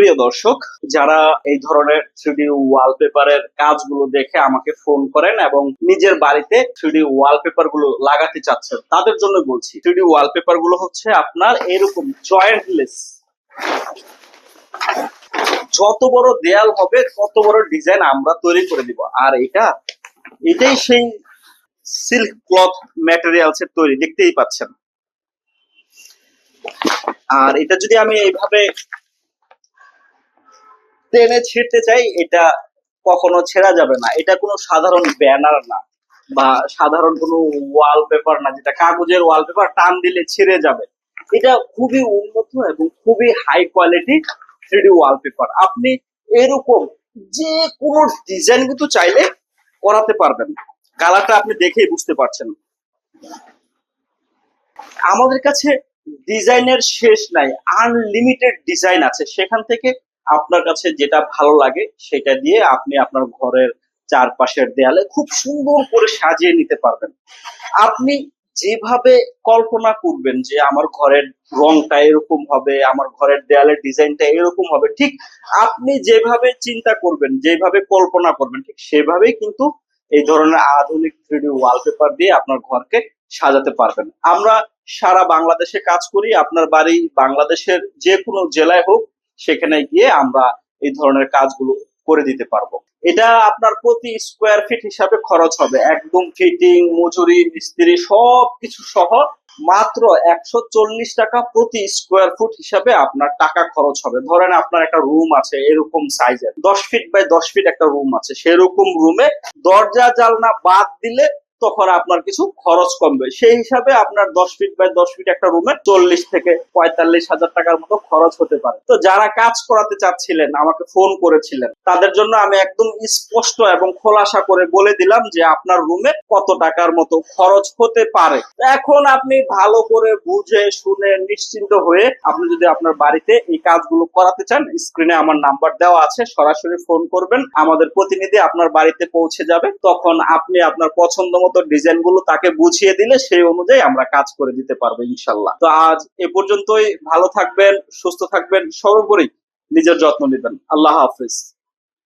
প্রিয় দর্শক, যারা এই ধরনের থ্রিডি ওয়ালপেপারের কাজগুলো দেখে আমাকে ফোন করেন এবং নিজের বাড়িতে থ্রিডি ওয়ালপেপারগুলো লাগাতে চাচ্ছেন, তাদের জন্য বলছি থ্রিডি ওয়ালপেপারগুলো হচ্ছে আপনার এরকম জয়েন্টলেস যত বড় দেয়াল হবে, তত বড় ডিজাইন আমরা তৈরি করে দিব। আর এটা, এটাই সেই সিল্ক ক্লথ ম্যাটেরিয়ালস এর তৈরি, দেখতেই পাচ্ছেন। আর এটা যদি আমি এইভাবে টেনে ছিঁড়তে চাই, এটা কখনো ছেঁড়া যাবে না। এটা কোনো সাধারণ ব্যানার না বা সাধারণ কোনো ওয়ালপেপার না, যেটা কাগজের ওয়ালপেপার টান দিলে ছিঁড়ে যাবে। এটা খুবই উন্নত এবং খুবই হাই কোয়ালিটি থ্রিডি ওয়ালপেপার আপনি এরকম যে কোনো ডিজাইন কিন্তু চাইলে করাতে পারবেন কালারটা আপনি দেখেই বুঝতে পারছেন। আমাদের কাছে ডিজাইনের শেষ নাই আনলিমিটেড ডিজাইন আছে। সেখান থেকে আপনার কাছে যেটা ভালো লাগে সেটা দিয়ে আপনি আপনার ঘরের চারপাশের দেয়ালে খুব সুন্দর করে সাজিয়ে নিতে পারবেন। আপনি যেভাবে কল্পনা করবেন যে আমার ঘরের রংটা এরকম হবে, আমার ঘরের দেয়ালের ডিজাইনটা এরকম হবে, ঠিক আপনি যেভাবে চিন্তা করবেন, যেভাবে কল্পনা করবেন, ঠিক সেভাবেই কিন্তু এই ধরনের আধুনিক থ্রিডি ওয়ালপেপার দিয়ে আপনার ঘরকে সাজাতে পারবেন। আমরা সারা বাংলাদেশে কাজ করি, আপনার বাড়ি বাংলাদেশের যে কোনো জেলায় হোক সেখানে গিয়ে আমরা এই ধরনের কাজগুলো করে দিতে পারব। এটা আপনার প্রতি স্কোয়ার ফিট হিসাবে খরচ হবে। একদম ফিটিং মজুরি, মিস্ত্রি সব কিছু সহ মাত্র একশো চল্লিশ টাকা প্রতি স্কোয়ার ফুট হিসাবে আপনার টাকা খরচ হবে। ধরেন আপনার একটা রুম আছে এরকম সাইজের দশ ফিট বাই দশ ফিট একটা রুম আছে। সেরকম রুমে দরজা জালনা বাদ দিলে তখন আপনার কিছু খরচ কমবে। সেই হিসাবে আপনার দশ ফিট বাই দশ ফিট একটা রুমে চল্লিশ থেকে পঁয়তাল্লিশ হাজার টাকার মতো খরচ হতে পারে। তো যারা কাজ করাতে চাচ্ছিলেন, আমাকে ফোন করেছিলেন, তাদের জন্য আমি একদম স্পষ্ট এবং খোলাসা করে বলে দিলাম যে আপনার রুমে কত টাকার মতো খরচ হতে পারে। এখন আপনি ভালো করে বুঝে, শুনে, নিশ্চিন্ত হয়ে আপনি যদি আপনার বাড়িতে এই কাজগুলো করাতে চান স্ক্রিনে আমার নাম্বার দেওয়া আছে, সরাসরি ফোন করবেন। আমাদের প্রতিনিধি আপনার বাড়িতে পৌঁছে যাবে। তখন আপনি আপনার পছন্দ মতো ডিজাইনগুলো তাকে বুঝিয়ে দিলে সেই অনুযায়ী আমরা কাজ করে দিতে পারব ইনশাল্লাহ। তো আজ এ পর্যন্তই। ভালো থাকবেন, সুস্থ থাকবেন। সর্বোপরি নিজের যত্ন নেবেন। আল্লাহ হাফিজ।